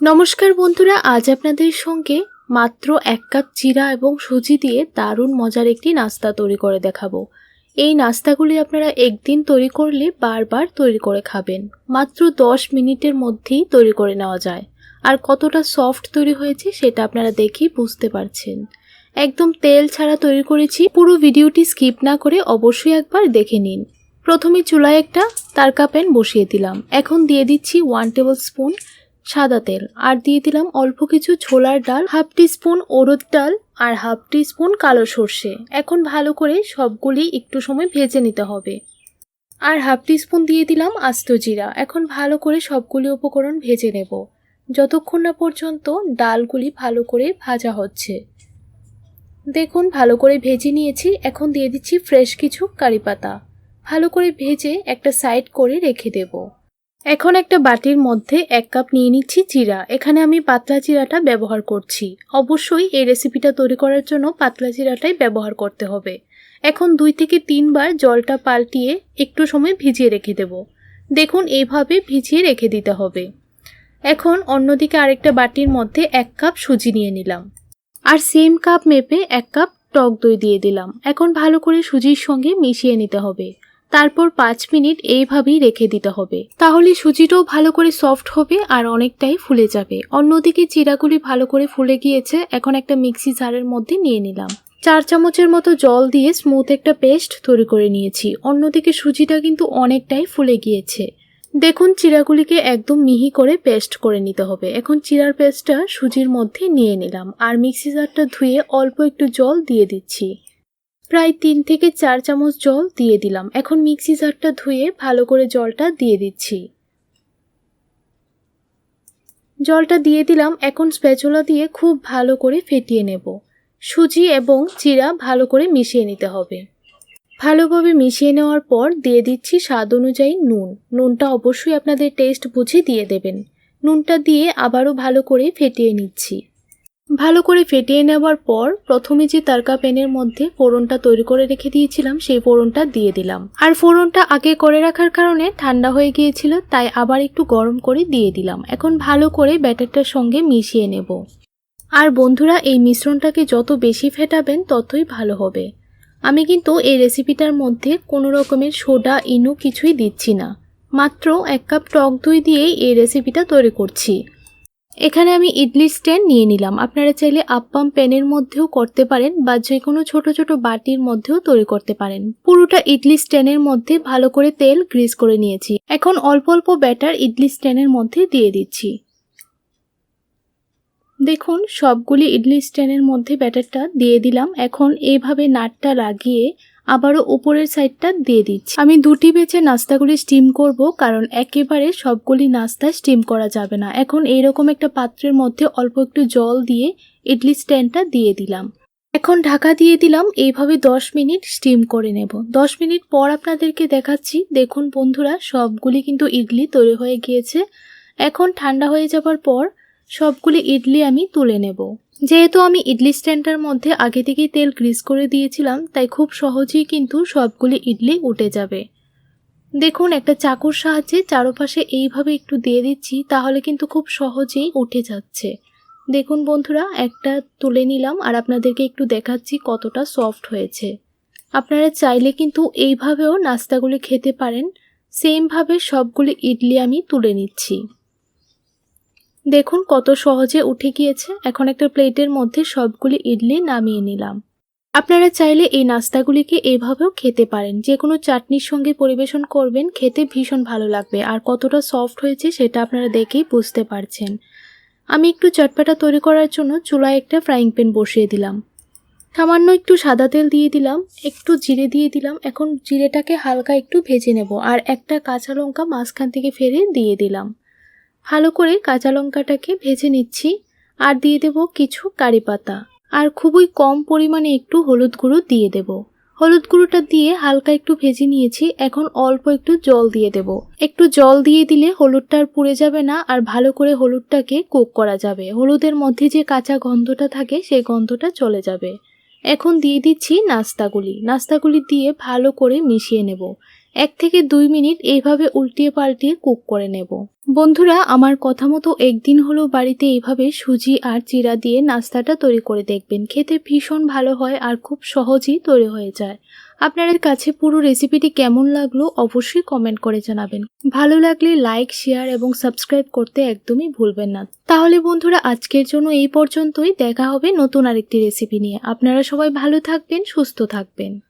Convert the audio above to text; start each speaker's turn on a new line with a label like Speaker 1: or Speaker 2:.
Speaker 1: নমস্কার বন্ধুরা, আজ আপনাদের সঙ্গে মাত্র এক কাপ চিরা এবং সুজি দিয়ে দারুণ মজার একটি নাস্তা তৈরি করে দেখাবো। এই নাস্তাগুলি আপনারা একদিন তৈরি করলে বারবার তৈরি করে খাবেন। মাত্র দশ মিনিটের মধ্যেই তৈরি করে নেওয়া যায়। আর কতটা সফট তৈরি হয়েছে সেটা আপনারা দেখেই বুঝতে পারছেন। একদম তেল ছাড়া তৈরি করেছি। পুরো ভিডিওটি স্কিপ না করে অবশ্যই একবার দেখে নিন। প্রথমে চুলায় একটা তারকা প্যান বসিয়ে দিলাম। এখন দিয়ে দিচ্ছি ওয়ান টেবিল স্পুন সাদা তেল। আর দিয়ে দিলাম অল্প কিছু ছোলার ডাল, হাফ স্পুন ওরদ ডাল আর হাফ টি স্পুন কালো সর্ষে। এখন ভালো করে সবগুলি একটু সময় ভেজে নিতে হবে। আর হাফ স্পুন দিয়ে দিলাম আস্ত জিরা। এখন ভালো করে সবগুলি উপকরণ ভেজে নেব। যতক্ষণ না পর্যন্ত ডালগুলি ভালো করে ভাজা হচ্ছে। দেখুন, ভালো করে ভেজে নিয়েছি। এখন দিয়ে দিচ্ছি ফ্রেশ কিছু কারি পাতা। ভালো করে ভেজে একটা সাইড করে রেখে দেবো। এখন একটা বাটির মধ্যে এক কাপ নিয়ে নিচ্ছি চিরা। এখানে আমি পাতলা চিরাটা ব্যবহার করছি। অবশ্যই এই রেসিপিটা তৈরি করার জন্য পাতলা চিরাটাই ব্যবহার করতে হবে। এখন দুই থেকে তিনবার জলটা পাল্টিয়ে একটু সময় ভিজিয়ে রেখে দেব। দেখুন, এইভাবে ভিজিয়ে রেখে দিতে হবে। এখন অন্যদিকে আরেকটা বাটির মধ্যে এক কাপ সুজি নিয়ে নিলাম। আর সেম কাপ মেপে এক কাপ টক দই দিয়ে দিলাম। এখন ভালো করে সুজির সঙ্গে মিশিয়ে নিতে হবে। তারপর পাঁচ মিনিট এইভাবেই রেখে দিতে হবে। তাহলে সুজিটাও ভালো করে সফট হবে আর অনেকটাই ফুলে যাবে। অন্যদিকে চিরাগুলি ভালো করে ফুলে গিয়েছে, এখন একটা মিক্সি জারের মধ্যে নিয়ে নিলাম। চার চামচের মতো জল দিয়ে স্মুথ একটা পেস্ট তৈরি করে নিয়েছি। অন্যদিকে সুজিটা কিন্তু অনেকটাই ফুলে গিয়েছে। দেখুন, চিরাগুলিকে একদম মিহি করে পেস্ট করে নিতে হবে। এখন চিরার পেস্টটা সুজির মধ্যে নিয়ে নিলাম। আর মিক্সি জারটা ধুয়ে অল্প একটু জল দিয়ে দিচ্ছি। প্রায় তিন থেকে চার চামচ জল দিয়ে দিলাম। এখন মিক্সি জারটা ধুয়ে ভালো করে জলটা দিয়ে দিচ্ছি। জলটা দিয়ে দিলাম, এখন স্প্যাচুলা দিয়ে খুব ভালো করে ফেটিয়ে নেব। সুজি এবং চিরা ভালো করে মিশিয়ে নিতে হবে। ভালোভাবে মিশিয়ে নেওয়ার পর দিয়ে দিচ্ছি স্বাদ অনুযায়ী নুন। নুনটা অবশ্যই আপনাদের টেস্ট বুঝে দিয়ে দেবেন। নুনটা দিয়ে আবারও ভালো করে ফেটিয়ে নিচ্ছি। ভালো করে ফেটিয়ে নেওয়ার পর প্রথমে যে তারকা প্যানের মধ্যে ফোড়নটা তৈরি করে রেখে দিয়েছিলাম, সেই ফোড়নটা দিয়ে দিলাম। আর ফোড়নটা আগে করে রাখার কারণে ঠান্ডা হয়ে গিয়েছিল, তাই আবার একটু গরম করে দিয়ে দিলাম। এখন ভালো করে ব্যাটারটার সঙ্গে মিশিয়ে নেব। আর বন্ধুরা, এই মিশ্রণটাকে যত বেশি ফেটাবেন, ততই ভালো হবে। আমি কিন্তু এই রেসিপিটার মধ্যে কোনো রকমের সোডা, ইনু কিছুই দিচ্ছি না। মাত্র এক কাপ টক দই দিয়েই এই রেসিপিটা তৈরি করছি। এখানে আমি ইডলি স্ট্যান্ড নিয়ে নিলাম। আপনারা চাইলে আপ্পাম প্যানের মধ্যেও করতে পারেন বা যে কোনো ছোট ছোট বাটির মধ্যেও তৈরি করতে পারেন। পুরোটা ইডলি স্ট্যান্ডের মধ্যে ভালো করে তেল গ্রিস করে নিয়েছি। এখন অল্প অল্প ব্যাটার ইডলি স্ট্যান্ডের মধ্যে দিয়ে দিচ্ছি। দেখুন, সবগুলি ইডলি স্ট্যান্ডের মধ্যে ব্যাটারটা দিয়ে দিলাম। এখন এইভাবে নাটটা লাগিয়ে আবারও উপরের সাইডটা দিয়ে দিচ্ছি। আমি দুটি বেচে নাস্তাগুলি স্টিম করব, কারণ একেবারে সবগুলি নাস্তা স্টিম করা যাবে না। এখন এইরকম একটা পাত্রের মধ্যে অল্প একটু জল দিয়ে ইডলি স্ট্যান্ডটা দিয়ে দিলাম। এখন ঢাকা দিয়ে দিলাম, এইভাবে দশ মিনিট স্টিম করে নেব। দশ মিনিট পর আপনাদেরকে দেখাচ্ছি। দেখুন বন্ধুরা, সবগুলি কিন্তু ইডলি তৈরি হয়ে গিয়েছে। এখন ঠান্ডা হয়ে যাবার পর সবগুলি ইডলি আমি তুলে নেব। যেহেতু আমি ইডলি স্ট্যান্ডটার মধ্যে আগে থেকেই তেল গ্রিস করে দিয়েছিলাম, তাই খুব সহজেই কিন্তু সবগুলি ইডলি উঠে যাবে। দেখুন, একটা চাকুর সাহায্যে চারপাশে এইভাবে একটু দিয়ে দিচ্ছি, তাহলে কিন্তু খুব সহজেই উঠে যাচ্ছে। দেখুন বন্ধুরা, একটা তুলে নিলাম আর আপনাদেরকে একটু দেখাচ্ছি কতটা সফট হয়েছে। আপনারা চাইলে কিন্তু এইভাবেও নাস্তাগুলি খেতে পারেন। সেমভাবে সবগুলি ইডলি আমি তুলে নিচ্ছি। দেখুন কত সহজে উঠে গিয়েছে। এখন একটা প্লেটের মধ্যে সবগুলি ইডলি নামিয়ে নিলাম। আপনারা চাইলে এই নাস্তাগুলিকে এভাবেও খেতে পারেন। যে কোনো চাটনির সঙ্গে পরিবেশন করবেন, খেতে ভীষণ ভালো লাগবে। আর কতটা সফট হয়েছে সেটা আপনারা দেখেই বুঝতে পারছেন। আমি একটু চটপাটা তৈরি করার জন্য চুলায় একটা ফ্রাইং প্যান বসিয়ে দিলাম। সামান্য একটু সাদা তেল দিয়ে দিলাম, একটু জিরে দিয়ে দিলাম। এখন জিরেটাকে হালকা একটু ভেজে নেব। আর একটা কাঁচা লঙ্কা মাঝখান থেকে ফেরে দিয়ে দিলাম। ভালো করে কাঁচা লঙ্কাটাকে ভেজে নিচ্ছি আর দিয়ে দেব কিছু কারি পাতা। আর খুবই কম পরিমাণে একটু হলুদ গুঁড়ো দিয়ে দেব। হলুদ গুঁড়োটা দিয়ে হালকা একটু ভেজে নিয়েছি, এখন অল্প একটু জল দিয়ে দেব। একটু জল দিয়ে দিলে হলুদটা আর পুড়ে যাবে না আর ভালো করে হলুদটাকে কুক করা যাবে। হলুদের মধ্যে যে কাঁচা গন্ধটা থাকে, সেই গন্ধটা চলে যাবে। এখন দিয়ে দিচ্ছি নাস্তাগুলি। নাস্তাগুলি দিয়ে ভালো করে মিশিয়ে নেব। এক থেকে দুই মিনিট এইভাবে উল্টিয়ে পাল্টিয়ে কুক করে নেব। বন্ধুরা, আমার কথা মতো একদিন হলো বাড়িতে এইভাবে সুজি আর চিরা দিয়ে নাস্তাটা তৈরি করে দেখবেন। খেতে ভীষণ ভালো হয় আর খুব সহজেই তৈরি হয়ে যায়। আপনাদের কাছে পুরো রেসিপিটি কেমন লাগল অবশ্যই কমেন্ট করে জানাবেন। ভালো লাগলে লাইক, শেয়ার এবং সাবস্ক্রাইব করতে একদমই ভুলবেন না। তাহলে বন্ধুরা, আজকের জন্য এই পর্যন্তই। দেখা হবে নতুন আরেকটি রেসিপি নিয়ে। আপনারা সবাই ভালো থাকবেন, সুস্থ থাকবেন।